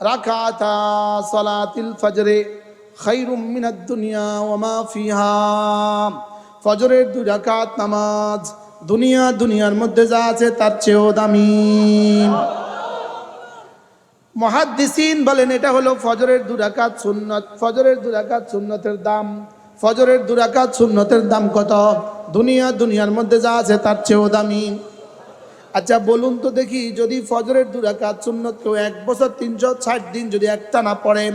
রাকাতা ফজরে দুনিয়া ওয়া মা ফিহা। ফজরের রাকাত নামাজ দুনিয়া দুনিয়ার মধ্যে যা আছে তার চেয়েও দামি। বলেন, এটা হলো ফজরের দুরাকাত সুন্নত। ফজরের দুরাকাত সুন্নতের দাম, ফজরের দুরাকাত সুন্নতের দাম কত? দুনিয়া দুনিয়ার মধ্যে যা আছে তার চেয়েও দামি। আচ্ছা বলুন তো দেখি, যদি ফজরের দুরাকাত সুন্নত কেউ এক বছর, তিনশো ষাট দিন যদি একটানা পড়েন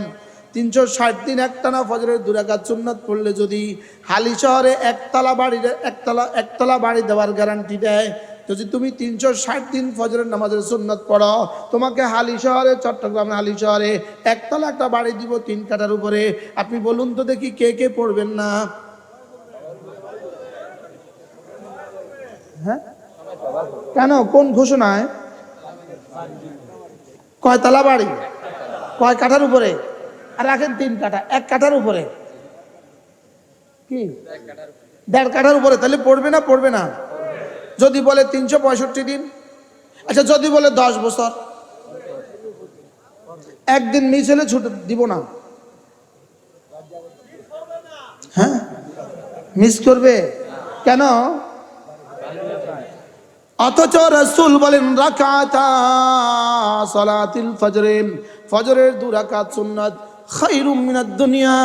তিনশো ষাট দিন একটানা ফজরের দুরাকাত সুন্নত পড়লে যদি হালি শহরে একতলা বাড়ির একতলা একতলা বাড়ি দেওয়ার গ্যারান্টি দেয় যদি তুমি তিনশো ষাট দিন ফজরের নামাজের সুন্নত পড়ো, তোমাকে হালি শহরে, চট্টগ্রাম হালি শহরে একতলা একটা বাড়ি দিব তিন কাটার উপরে। আপনি বলুন তো দেখি, কে কে পড়বেন না? হ্যাঁ? কেন? কোন ঘোষণায়? কয়তলা বাড়ি কয় কাঠার উপরে? আর রাখেন তিন কাঠা, এক কাঠার উপরে। কি? দেড় কাঠার উপরে। তাহলে পড়বে না? পড়বে না। যদি বলে তিনশো পঁয়ষট্টি দিন আচ্ছা যদি বলে দশ বছর, একদিন মিস হলে ছুট দিব না। হ্যাঁ? মিস করবে। কেন? অথচ রসুল বলেন সালাতিল ফজরে। ফজরের দুনিয়া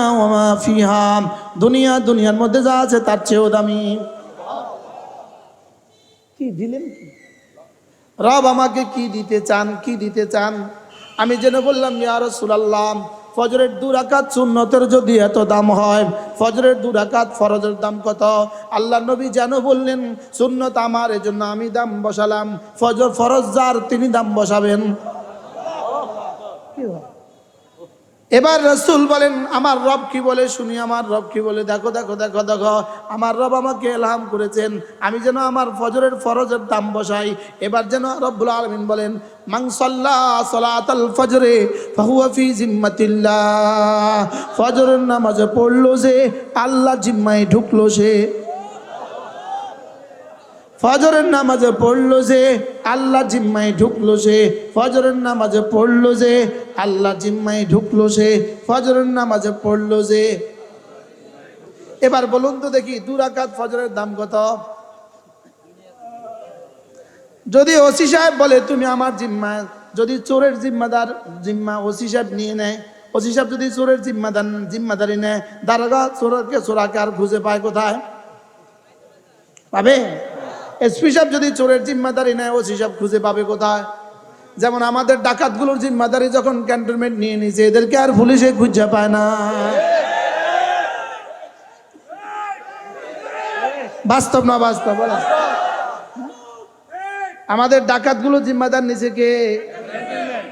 দুনিয়া দুনিয়ার মধ্যে যা আছে তার চেয়েও দামি। কি দিলেন রব আমাকে কি দিতে চান, কি দিতে চান? আমি যেন বললাম, ইয়া রাসূলুল্লাহ ফজরের দু রাকাত সুন্নতের যদি এত দাম হয়, ফজরের দু রাকাত ফরজের দাম কত? আল্লাহ নবী যেন বললেন, সুন্নত আমার, এজন্য আমি দাম বসালাম। ফজর ফরজ যার, তিনি দাম বসাবেন। কি হয়? এবার রসুল বলেন, আমার রব কি বলে? শুনি, আমার রব কি বলে? দেখো দেখো দেখো দেখো, আমার রব আমাকে এলহাম করেছেন। আমি যেন আমার ফজরের ফরজের দাম বসাই। এবার যেন রব্বুল আলমিন বলেন ফজরের নামাজে পড়ল যে, আল্লাহ জিম্মায় ঢুকলো সে। ফজরের নামাজে পড়ল যে, আল্লাহ জিম্মায় ঢুকলো সে ফজরের নামাজে পড়ল যে, আল্লাহ জিম্মায় ঢুকলো সে ফজরের নামাজে পড়ল যে। এবার বলুন তো দেখি দুরাকাত ফজরের দাম কত? যদি ওসি সাহেব বলে, তুমি আমার জিম্মা যদি চোরের জিম্মাদার, জিম্মা ওসি সাহেব নিয়ে নেয়, ওসি সাহেব যদি চোরের জিম্মাদার, জিম্মাদারি নেয়, দারোগা চোরকে, চোরাকে আর খুঁজে পায় কোথায়? পাবে? এসপি সাহেব যদি চোরের জিম্মাদারি নেয় ওসি সাহেব খুঁজে পাবে কোথায়? যেমন আমাদের ডাকাতগুলোর জিম্মাদারি যখন ক্যান্টনমেন্ট নিয়ে নিয়েছে, এদেরকে আর পুলিশে খুঁজে পায় না। বাস্তব না বাস্তব আমাদের ডাকাতগুলো জিম্মাদার নিচে কে?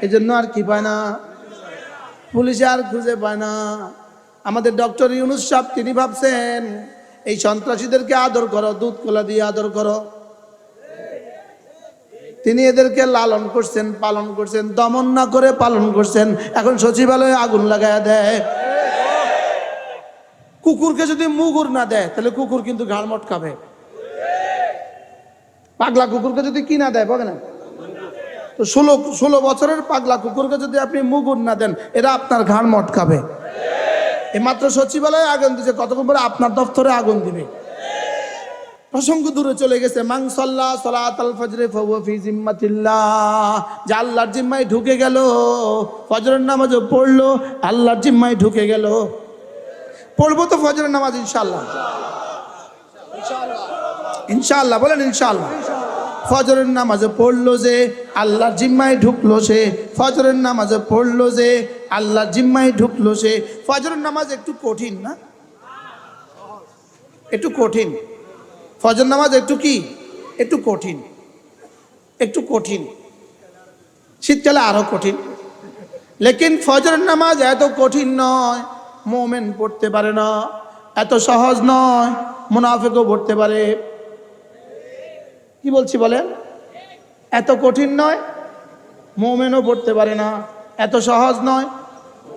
এই জন্য আর কি পায় না। পুলিশে আর খুঁজে পায় না। আমাদের ডক্টর ইউনুস সাহেব, তিনি ভাবছেন, এই সন্ত্রাসীদেরকে আদর করো, দুধ কলা দিয়ে আদর করো। তিনি এদেরকে লালন করছেন, পালন করছেন, দমন না করে পালন করছেন। এখন সচিবালয়ে আগুন লাগায় দেয়। কুকুরকে যদি মুগুর না দেয়, তাহলে কুকুর কিন্তু ঘাড় মটকাবে। পাগলা কুকুরকে যদি কি না দেয়, বলে না? তো ষোলো ষোলো বছরের পাগলা কুকুরকে যদি আপনি মুগুর না দেন, এরা আপনার ঘাড় মটকাবে। এইমাত্র সচিবালয়ে আগুন দিছে, কতক্ষণ পরে আপনার দফতরে আগুন দিবে? প্রসঙ্গ দূরে চলে গেছে মাংসল্লা সলাত আল ফজরে ফি জিম্মাতিল্লাহ। যে আল্লাহর জিম্মায় ঢুকে গেল, ফজরের নামাজও পড়ল, আল্লাহর জিম্মায় ঢুকে গেল। পড়ব তো ফজরের নামাজ ইনশাল্লাহ ইনশাল্লাহ বলেন ইনশাল্লাহ ফজরের নামাজে পড়ল যে, আল্লাহর জিম্মায় ঢুকলো সে। ফজরের নামাজে পড়ল যে, আল্লাহর জিম্মায় ঢুকলো সে। ফজরের নামাজ একটু কঠিন না? একটু কঠিন। ফজর নামাজ একটু কি? একটু কঠিন। একটু কঠিন। শীতকালে আরও কঠিন। লেকিন ফজরের নামাজ এত কঠিন নয়, মোমেন পড়তে পারে না। এত সহজ নয়, মুনাফেকও পড়তে পারে। কি বলছি বলেন? এত কঠিন নয়, মোমেনও পড়তে পারে না। এত সহজ নয়,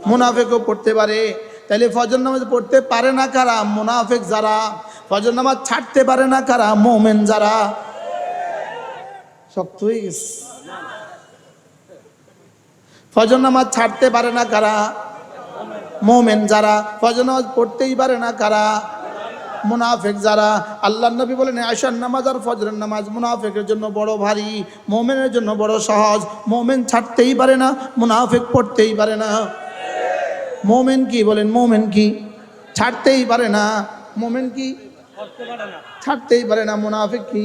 মুনাফেকও পড়তে পারে। তাহলে ফজর নামাজ পড়তে পারে না কারা? মুনাফেক যারা ফজর নামাজ ছাড়তে পারে না কারা? মোমেন যারা। শক্ত হয়ে গেছে। ফজর নামাজ ছাড়তে পারে না কারা? মোমেন যারা। ফজর নামাজ পড়তেই পারে না কারা? মুনাফেক যারা। আল্লাহ নবী বলেন আশার নামাজ আর ফজরের নামাজ মুনাফেকের জন্য বড় ভারী, মোমেনের জন্য বড় সহজ। মোমেন ছাড়তেই পারে না, মুনাফেক পড়তেই পারে না। মোমেন কি বলেন? মোমেন কি? ছাড়তেই পারে না। মোমেন কি? ছাড়তেই পারে না মুনাফেক কি?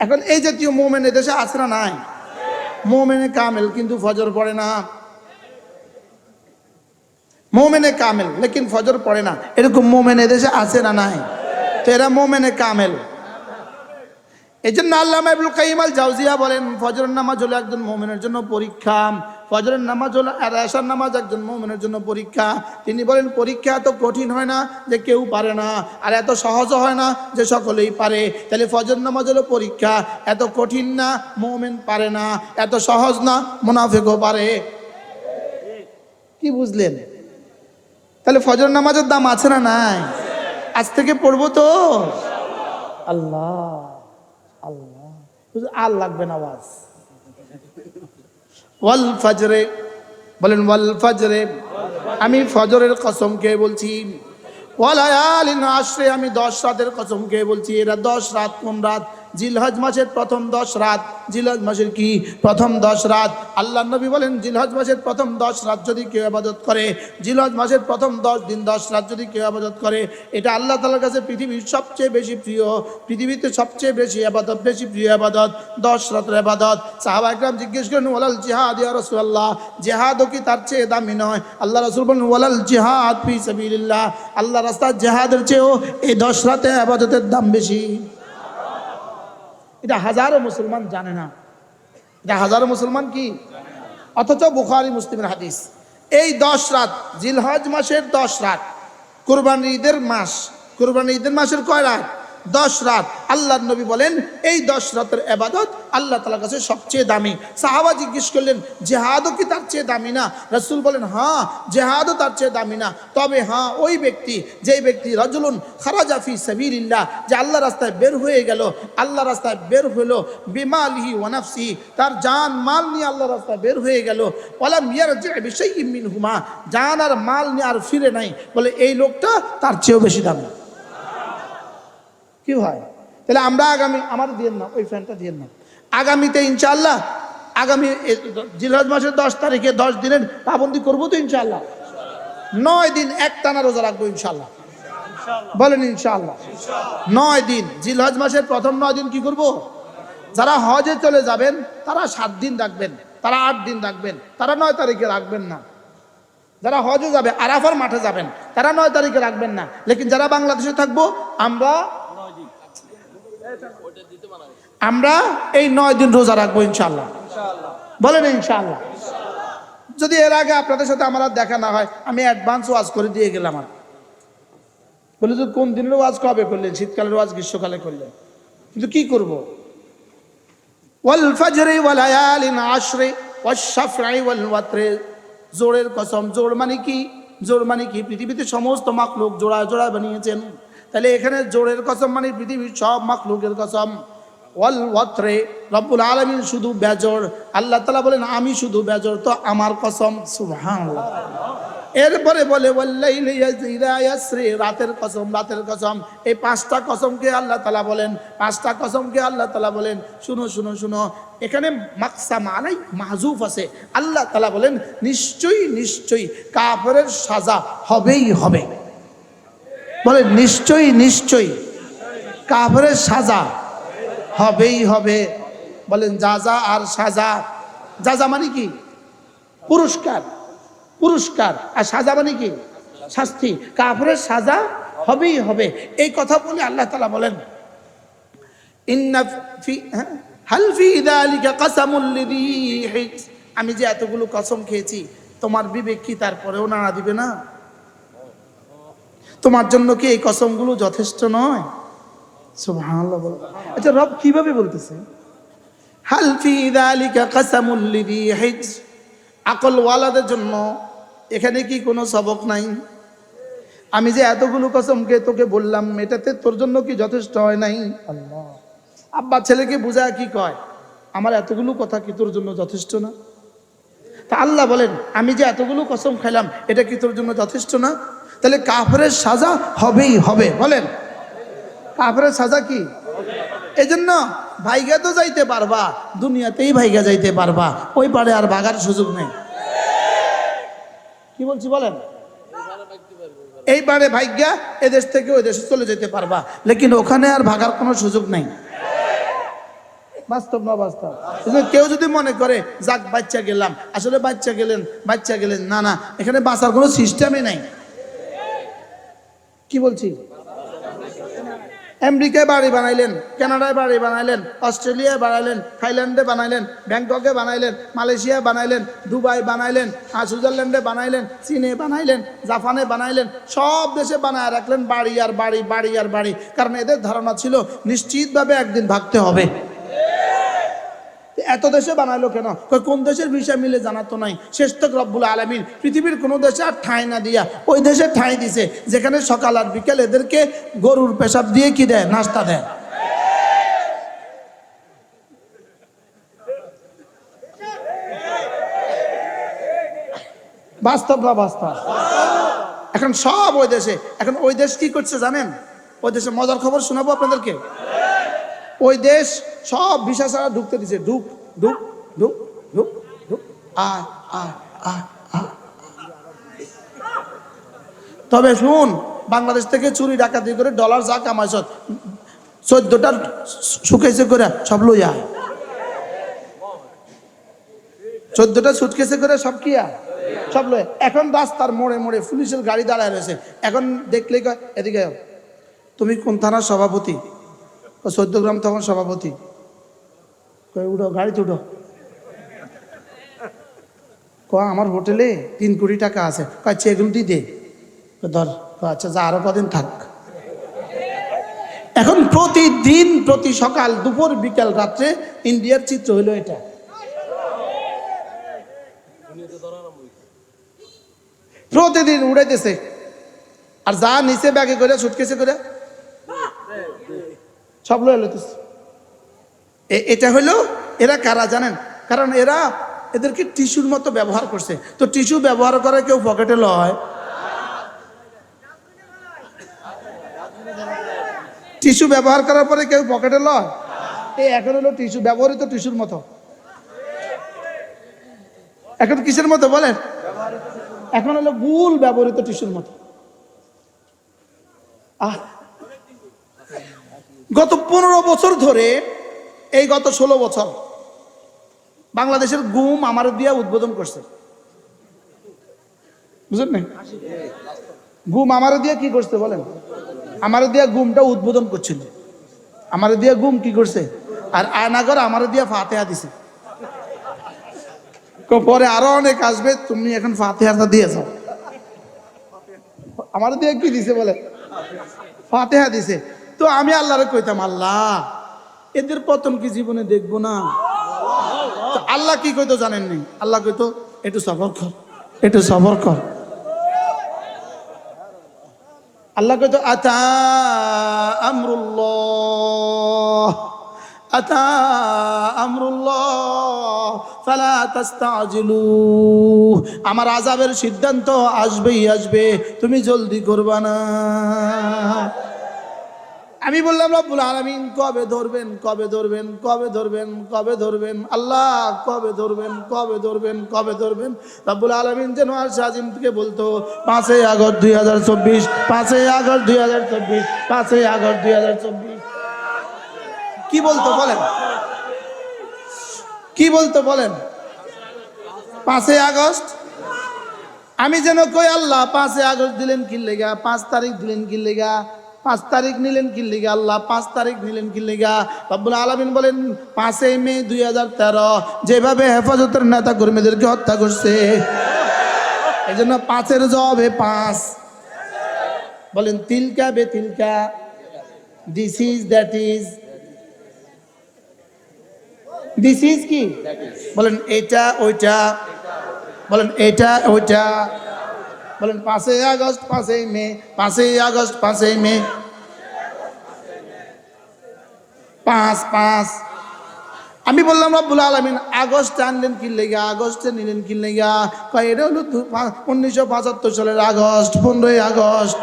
এখন এই জাতীয় মোমেন এদেশে আছে না নাই। মোমেনে কামেল কিন্তু ফজর পড়ে না। মোমেনে কামেল লেকিন ফজর পড়ে না। এরকম মোমেন দেশে আছে না নাই। তো এরা মোমেনে কামেল। এই জন্য আল্লাহ ইবুল কাইম আল জাউজিয়া বলেন ফজরের নামাজ হলো একজন মোমেনের জন্য পরীক্ষা। ফজরের নামাজ হলো আর এশার নামাজ একজন মোমেনের জন্য পরীক্ষা। তিনি বলেন, পরীক্ষা এত কঠিন হয় না যে কেউ পারে না আর এত সহজও হয় না যে সকলেই পারে। তাহলে ফজর নামাজ হলো পরীক্ষা। এত কঠিন না মোমেন পারে না, এত সহজ না মুনাফেকও পারে। কি বুঝলেন? তাহলে ফজর নামাজের দাম আছে না নাই? আজ থেকে পড়ব তো। আল্লাহ আল্লাহ। আর লাগবে না আওয়াজ। ওয়াল ফজরে, বলেন ওয়াল ফজরে, আমি ফজরের কসম খেয়ে বলছি। ওয়ালায়ালিন আশ্রে আমি দশ রাতের কসম খেয়ে বলছি। এরা দশ রাত, কোন রাত? জিলহজ মাসের প্রথম দশ রাত। জিলহজ মাসের কি? প্রথম দশ রাত। আল্লাহ নবী বলেন, জিলহজ মাসের প্রথম দশ রাত যদি কেউ আবাদত করে, জিলহজ মাসের প্রথম দশ দিন দশ রাত যদি কেউ আবাদত করে, এটা আল্লাহ তালার কাছে পৃথিবীর সবচেয়ে বেশি প্রিয়, পৃথিবীতে সবচেয়ে বেশি আবাদত, বেশি প্রিয় আবাদত, দশ রাতের আবাদত। সাহাবা একরাম জিজ্ঞেস করেন, ওয়ালাল জিহাদ ইয়া রাসূলুল্লাহ? জিহাদও কি তার চেয়ে দামি নয়? আল্লাহ রাসূল বলেন, ওয়ালাল জিহাদ ফি সাবিলিল্লাহ। আল্লাহ রাস্তায় জিহাদের চেয়েও এই দশ রাতে আবাদতের দাম বেশি। এটা হাজারো মুসলমান জানে না। এটা হাজারো মুসলমান কি? অথচ বুখারি, মুসলিমের হাদিস। এই দশ রাত, জিলহজ মাসের দশ রাত কোরবানি ঈদের মাস কোরবানি ঈদের মাসের কয় রাত? দশ রাত। আল্লাহ নবী বলেন, এই দশ রাতের এবাদত আল্লাহ তালার কাছে সবচেয়ে দামি। সাহাবা জিজ্ঞেস করলেন, জেহাদও কি তার চেয়ে দামি না? রসুল বলেন হ্যাঁ জেহাদও তার চেয়ে দামি না। তবে হ্যাঁ ওই ব্যক্তি, যেই ব্যক্তি রজুলুন খারাজাফি সাবিরিল্লাহ যে আল্লাহ রাস্তায় বের হয়ে গেল আল্লাহ রাস্তায় বের হলো, বিমালিহি ওয়ানাফসি তার জান, মাল নিয়ে আল্লাহ রাস্তায় বের হয়ে গেল। ওয়ালাম মিয়ার যে বিষয় মিন হুমা জান আর মাল নিয়ে আর ফিরে নাই। বলে, এই লোকটা তার চেয়েও বেশি দামি। কি হয়? তাহলে আমরা আগামী আমার দিয়ে না ওই ফ্যানটা দিয়ে না আগামীতে ইনশাল্লাহ আগামী জিলহজ মাসের দশ তারিখে দশ দিনের পাবন্দি করব তো ইনশাল্লাহ নয় দিন এক টানা রোজা রাখব ইনশাল্লাহ বলেন ইনশাল্লাহ নয় দিন জিলহজ মাসের প্রথম নয় দিন কি করব? যারা হজে চলে যাবেন তারা সাত দিন রাখবেন তারা আট দিন রাখবেন তারা নয় তারিখে রাখবেন না। যারা হজে যাবে আরাফার মাঠে যাবেন তারা নয় তারিখে রাখবেন না। লেকিন যারা বাংলাদেশে থাকব আমরা আমরা এই নয় দিন রোজা রাখব ইনশাল্লাহ বলেন ইনশাল্লাহ যদি এর আগে আপনাদের সাথে আমার আর দেখা না হয়, আমি অ্যাডভান্স ওয়াজ করে দিয়ে গেলাম আর। বলে যে কোন দিনের ওয়াজ কবে করলেন? শীতকালের ওয়াজ, গ্রীষ্মকালে করলেন। কিন্তু কি করব? জোরের কসম, জোর মানে কি? জোর মানে কি? পৃথিবীতে সমস্ত মাকলুক জোড়া জোড়া বানিয়েছেন। তাহলে এখানে জোরের কসম মানে পৃথিবীর সব মাকলুকের কসম। ওয়াল ওয়াতরে রব্বুল আলমিন শুধু বেজর আল্লাহ তালা বলেন, আমি শুধু বেজর তো আমার কসম। সুবহানাল্লাহ। এরপরে বলে রাতের কসম রাতের কসম। এই পাঁচটা কসমকে আল্লাহ তালা বলেন, পাঁচটা কসমকে আল্লাহ তালা বলেন। শুনো শুনো শুনো। এখানে মাকসাম আলাই, মাহজুফ আছে। আল্লাহ তালা বলেন, নিশ্চয়ই নিশ্চয়ই কাফেরের সাজা হবেই হবে। বলে, নিশ্চয়ই নিশ্চয়ই, কাফরের সাজা হবেই হবে। বলেন, যা যা আর সাজা। যা যা মানে কি? পুরস্কার পুরস্কার। আর সাজা মানে কি? শাস্তি। কাফরের সাজা হবেই হবে। এই কথা বলে আল্লাহ তালা বলেন হ্যাঁ? আমি যে এতগুলো কসম খেয়েছি, তোমার বিবেক কি তারপরেও নাড়া দিবে না? তোমার জন্য কি এই কসমগুলো যথেষ্ট নয়। আচ্ছা রব কীভাবে বলতেছে। আকলওয়ালাদের জন্য এখানে কি কোনো সবক নাই? আমি যে এতগুলো কসমকে তোকে বললাম, এটাতে তোর জন্য কি যথেষ্ট হয় নাই? আব্বা ছেলেকে বুঝায় কি কয়? আমার এতগুলো কথা কি তোর জন্য যথেষ্ট না? তা আল্লাহ বলেন, আমি যে এতগুলো কসম খাইলাম, এটা কি তোর জন্য যথেষ্ট না? তাহলে কাফরের সাজা হবেই, হবে। বলেন। কাফরের সাজা কি? এই জন্য ভাইগা তো যাইতে পারবা, দুনিয়াতেই ভাইগা যাইতে পারবা। ওই পারে আর ভাগার সুযোগ নেই। কি বলছি বলেন? এই এইবারে ভাগ্যা এদেশ থেকে ওই দেশে চলে যেতে পারবা, লেকিন ওখানে আর ভাগার কোনো সুযোগ নাই। বাস্তব না বাস্তব? কেউ যদি মনে করে, যাক, বাচ্চা গেলাম। আসলে বাচ্চা গেলেন বাচ্চা গেলেন। না না, এখানে বাঁচার কোনো সিস্টেমই নাই। কি বলছি? আমেরিকায় বাড়ি বানাইলেন, কানাডায় বাড়ি বানাইলেন, অস্ট্রেলিয়ায় বানাইলেন, থাইল্যান্ডে বানাইলেন, ব্যাংককে বানাইলেন, মালয়েশিয়ায় বানাইলেন, দুবাই বানাইলেন, আর সুইজারল্যান্ডে বানাইলেন, চীনে বানাইলেন, জাপানে বানাইলেন, সব দেশে বানায় রাখলেন বাড়ি আর বাড়ি বাড়ি আর বাড়ি। কারণ এদের ধারণা ছিল, নিশ্চিতভাবে একদিন ভাগতে হবে। এত দেশে বানাইলো কেন? কোন দেশের বিষয় মিলে জানাতো নাই। শেষ তক রব্বুল আলমিন। পৃথিবীর কোনো দেশে আর ঠাঁই না দিয়া ওই দেশে ঠাঁই দিছে, যেখানে সকাল আর বিকেল এদেরকে গরুর পেশাব দিয়ে কি দেয়? নাস্তা দেয়। বাস্তব না বাস্তব? এখন সব ওই দেশে। এখন ওই দেশ কি করছে জানেন? ওই দেশে মজার খবর শোনাবো আপনাদেরকে? ওই দেশ সব ভিসা ছাড়া ঢুকতে দিছে, ঢুক। ঢুক ঢুক ঢুক ঢুক আয় আয় আয় আয়। তবে শুন বাংলাদেশ থেকে চুরি ডাকাতি করে ডলার যা কামাইছ চোদ্দটা শুকাইছে করে সব লই আয়। চোদ্দটা সুটকেসে করে সব কি আয়? সব লয় এখন রাস্তার মোড়ে মোড়ে পুলিশের গাড়ি দাঁড়ায় রয়েছে। এখন দেখলে কয়, এদিকে তুমি কোন থানার সভাপতি? চোদ্দ গ্রাম তখন সভাপতি। কয় উঠো, গাড়িতে উঠো। ক আমার হোটেলে তিন কোটি টাকা আছে। কয় চেগুলটি দে। ধর আচ্ছা যা আরও কদিন থাক। এখন প্রতিদিন, প্রতি সকাল, দুপুর, বিকাল, রাত্রে ইন্ডিয়ার চিত্র হলো এটা। প্রতিদিন উড়াইতেছে। আর যা নিচে ব্যাগে করে সুটকেসে করে, সব লয়ে লইতেছে। এটা হলো এরা কারা জানেন? কারণ এরা এদেরকে টিস্যুর মতো ব্যবহার করছে। তো টিস্যু ব্যবহার করে কেউ পকেটে লয়? টিস্যু ব্যবহার করার পরে কেউ পকেটে লয়? এই এখন হলো টিস্যু, ব্যবহৃত টিস্যুর মতো। এখন কিসের মতো বলেন? এখন হলো ভুল ব্যবহৃত টিস্যুর মতো। আহ! গত পনেরো বছর ধরে এই গত ষোলো বছর বাংলাদেশের গুম আমার দিয়া উদ্বোধন করছে। বুঝলেন গুম আমার দিয়া কি করছে বলেন? আমার দিয়া গুমটা উদ্বোধন করছিল। আমার দিয়া গুম কি করছে? আর আয়নাগর আমার দিয়া ফাতেহা দিছে। পরে আরও অনেক আসবে, তুমি এখন ফাতেহাটা দিয়ে যাও। আমার দিয়ে কি দিছে বলে ফাতেহা দিছে। তো আমি আল্লাহরে কইতাম, আল্লাহ এদের পতন কি জীবনে দেখব না? আল্লাহ কি কইতো জানেন নি আল্লাহ কইতো, একটু সবর কর, একটু সবর কর। আল্লাহ কইতো, আতা আমরুল্লাহ আতা আমরুল্লাহ আমার আজাবের সিদ্ধান্ত আসবেই আসবে, তুমি জলদি করবা না। আমি বললাম, রব্বুল আলামিন, কবে ধরবেন কবে ধরবেন কবে ধরবেন কবে ধরবেন? আল্লাহ, কবে ধরবেন কবে ধরবেন কবে ধরবেন? রব্বুল আলামিন যেন আর থেকে বলতো, পাঁচই আগস্ট দুই হাজার চব্বিশ, পাঁচই আগস্ট দুই হাজার চব্বিশ, পাঁচই আগস্ট দুই হাজার চব্বিশ। কি বলতো বলেন? কি বলতো বলেন? পাঁচই আগস্ট? আমি যেন কই, আল্লাহ, পাঁচই আগস্ট দিলেন কি পাঁচ তারিখ দিলেন কি পাঁচ তারিখ নিলেন কি লেগা? আল্লাহ পাঁচ তারিখ নিলেন কি লেগা? রব্বুল আলামিন বলেন পাঁচই মে দুই হাজার তেরো যেভাবে হেফাজতের নেতা কর্মীদেরকে হত্যা করছে। এই জন্য পাঁচের জবে পাঁচ। বলেন তিলকা বে তিলকা। This is that is this is কি? বলেন এটা ওইটা। বলেন এটা ওইটা। বলেন, পাঁচই আগস্ট, পাঁচই মে, পাঁচই আগস্ট, পাঁচই মে। পাঁচ পাঁচ। আমি বললাম, রব্বুল আলমিন, আগস্টে আনলেন কি লেগা? আগস্টে নিলেন কি লেগা? কয়, এটা হলো উনিশশো পঁচাত্তর সালের আগস্ট, পনেরোই আগস্ট।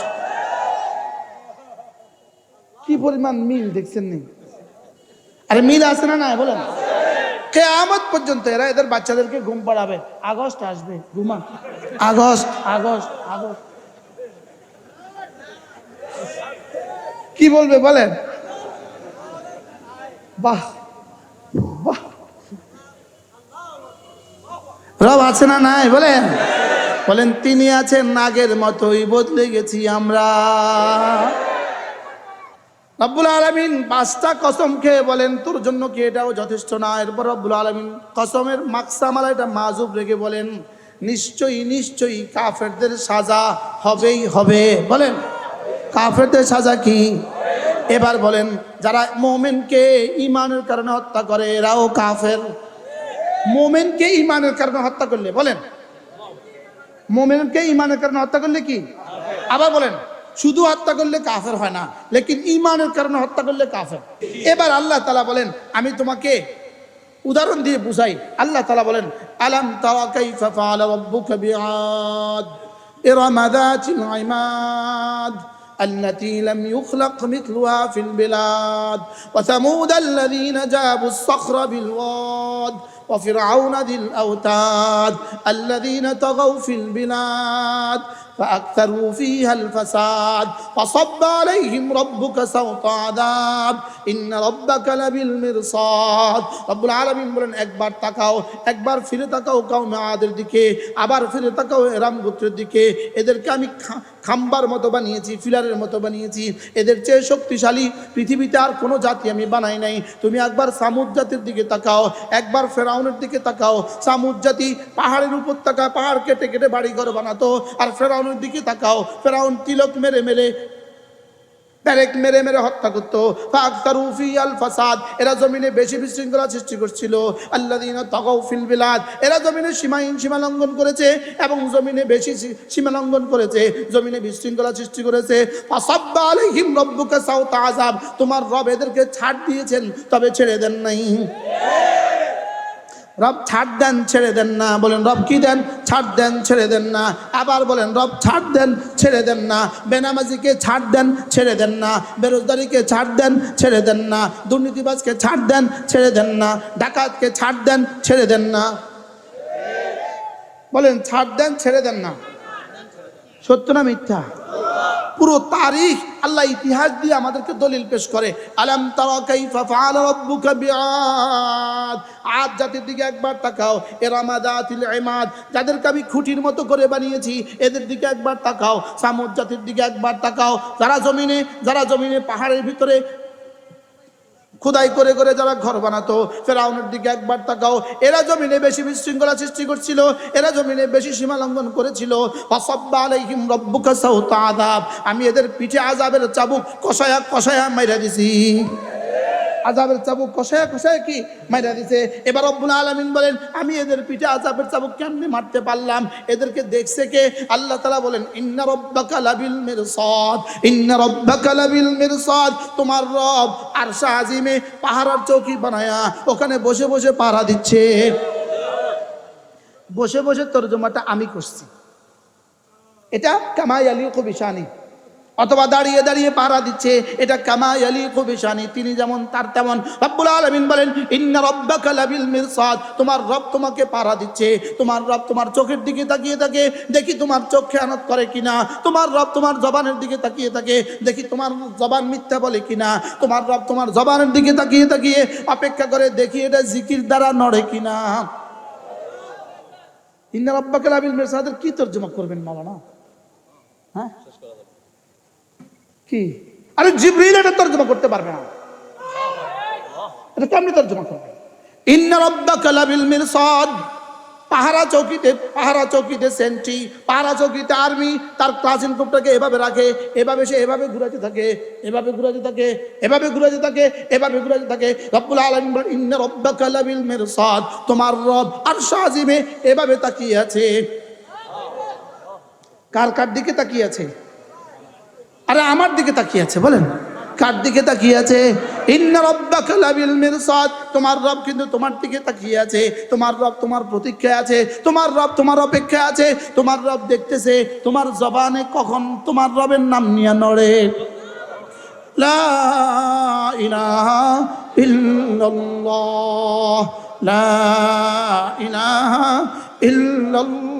কি পরিমাণ মিল দেখছেন নি? আরে মিল আছে না না বলেন। কেয়ামত পর্যন্ত এরা এদের বাচ্চাদেরকে ঘুম পাড়াবে। আগস্ট আসবে ঘুমা আগস্ট? August August. কি বলবে বলেন? বাহ বাহ। রব আছে না নাই বলেন? বলেন তিনি আছেন নাগের মতোই বদলে গেছি আমরা। রব্বুল আলমিন পাঁচটা কসম খেয়ে বলেন, তোর জন্য কি এটাও যথেষ্ট না? এরপর রব্বুল আলমিন কসমের মাকসামালা এটা মাজুব রেখে বলেন, নিশ্চয়ই নিশ্চয়ই কাফেরদের সাজা হবেই হবে। বলেন, কাফেরদের সাজা কি? এবার বলেন, যারা মোমেনকে ইমানের কারণে হত্যা করে, এরাও কাফের। মোমেনকে ইমানের কারণে হত্যা করলে, বলেন, মোমেনকে ইমানের কারণে হত্যা করলে কি? আবার বলেন শুধু হত্যা করলে কাফের হয় না লেকিন ইমানের কারণে হত্যা করলে কাফের এবার আল্লাহ তালা বলেন আমি তোমাকে উদাহরণ দিয়ে বুঝাই আল্লাহ তালা বলেন আলাম তারা কাইফা ফাআলা রাব্বুকা বিআদ ইরম যাতিল ইমাদ التي لم يخلق مثلها في البلاد وثمود الذين جابوا الصخر بالواد وفرعون ذي الأوتاد الذين طغوا في البلاد فأكثروا فيها الفساد فصب عليهم ربك سوط عذاب إن ربك لبالمرصاد رب العالمين বলেন একবার তাকাও একবার ফিরে তাকাও কাউমে আদের দিকে আবার ফিরে তাকাও এরাম গোত্রের দিকে এদেরকে আমি খা- খাম্বার মতো বানিয়েছি ফিলারের মতো বানিয়েছি এদের চেয়ে শক্তিশালী পৃথিবীতে আর কোনো জাতি আমি বানাই নাই তুমি একবার সামুদ জাতির দিকে তাকাও একবার ফেরাউনের দিকে তাকাও সামুদ জাতি পাহাড়ের উপর তাকায় পাহাড় কেটে কেটে বাড়ি ঘর বানাতো আর ফেরাউনের দিকে তাকাও। ফেরাউন তিলক মেরে মেরে মেরে মেরে হত্যা করতো। আল ফাসাদ, এরা জমিনে বেশি বিশৃঙ্খলা সৃষ্টি করছিল। ফিল বিলাদ, এরা জমিনে সীমাহীন সীমা লঙ্ঘন করেছে এবং জমিনে বেশি সী- সীমা লঙ্ঘন করেছে, জমিনে বিশৃঙ্খলা সৃষ্টি করেছে। ফাসাব্বা তোমার রব এদেরকে ছাড় দিয়েছেন, তবে ছেড়ে দেন নাই। রব ছাড় দেন, ছেড়ে দেন না। বলেন, রব কি দেন? ছাড় দেন, ছেড়ে দেন না। আবার বলেন, রব ছাড় দেন, ছেড়ে দেন না। বেনামাজিকে ছাড় দেন, ছেড়ে দেন না। বেরোজগারিকে ছাড় দেন, ছেড়ে দেন না। দুর্নীতিবাজকে ছাড় দেন, ছেড়ে দেন না। ডাকাতকে ছাড় দেন, ছেড়ে দেন না। বলেন, ছাড় দেন, ছেড়ে দেন না। সত্য না মিথ্যা? পুরো তারিখ আল্লাহ ইতিহাস দিয়ে আমাদেরকে দলিল পেশ করে। আলাম আদ জাতির দিকে একবার তাকাও এরামাদাতিল ইমাদ। যাদেরকে আমি খুঁটির মতো করে বানিয়েছি, এদের দিকে একবার তাকাও। সামুদ জাতির দিকে একবার তাকাও। যারা জমিনে যারা জমিনে পাহাড়ের ভিতরে খোদাই করে করে যারা ঘর বানাতো, ফেরাউনের দিকে একবার তাকাও, এরা জমিনে বেশি বিশৃঙ্খলা সৃষ্টি করছিল, এরা জমিনে বেশি সীমা লঙ্ঘন করেছিল। আমি এদের পিঠে আজাবের চাবুক কষায়া কষায়া মাইরা দিছি। আজাবের চাবুক কষায়া কষায়া কি মাইরা দিছে? এবার রব্বুল আলামিন বলেন, আমি এদের পিঠে আজাবের চাবুক কেমনে মারতে পারলাম? এদেরকে দেখছে কে? আল্লাহ তালা বলেন, ইন্না রাব্বাকা লাবিল মিরসাদ, ইন্না রাব্বাকা লাবিল মিরসাদ, তোমার রব আরশা আজিমে পাহারার চৌকি বানায়া ওখানে বসে বসে পাহারা দিচ্ছে। বসে বসে তর্জমাটা আমি করছি। এটা কামাই আলী কবিশানি অথবা দাঁড়িয়ে দাঁড়িয়ে পাহারা দিচ্ছে। এটা কামাই আলী কবিশানি তিনি যেমন, তার তেমন। রব্বুল আলামিন বলেন, ইন্না রব্বাকা লাবিল মিরসাদ। তোমার রব তোমাকে পাহারা দিচ্ছে। তোমার রব তোমার চোখের দিকে তাকিয়ে থাকে। দেখি তোমার চোখ খেয়ানত করে কিনা। তোমার রব তোমার জবানের দিকে তাকিয়ে থাকে। দেখি তোমার জবান মিথ্যা বলে কিনা। তোমার রব তোমার জবানের দিকে তাকিয়ে তাকিয়ে অপেক্ষা করে দেখি এটা জিকির দ্বারা নড়ে কিনা। ইন্না রব্বাকা লাবিল মিরসাদের কি তর্জমা করবেন মাওলানা? হ্যাঁ? কি? আরে জিব্রিল এটা তর্জমা করতে পারবে না। এটা কেমনি তর্জমা করবে? ইন্না রাব্বাকা লাবিল মিরসাদ। পাহারা চৌকিতে পাহারা চৌকিতে সেন্ট্রি পাহারা চৌকিতে আর্মি তার ক্লাসিন গ্রুপটাকে এভাবে রাখে, এভাবে সে এভাবে ঘুরাতে থাকে, এভাবে ঘুরাতে থাকে, এভাবে ঘুরাতে থাকে, এভাবে ঘুরাতে থাকে। রব্বুল আলামিন ইন্না রাব্বাকা লাবিল মিরসাদ। তোমার রব আর সাজিমে এভাবে তাকিয়ে আছে। কার কার দিকে তাকিয়ে আছে? আরে আমার দিকে তাকিয়ে আছে, বলেন। কার দিকে তাকিয়ে আছে? তোমার রব কিন্তু তোমার দিকে তাকিয়ে আছে। তোমার রব তোমার প্রতীক্ষায় আছে। তোমার রব তোমার অপেক্ষা আছে। তোমার রব দেখতেছে, তোমার জবানে কখন তোমার রবের নাম নিয়ে নড়ে। লা ইলাহা ইল্লাল্লাহ। লা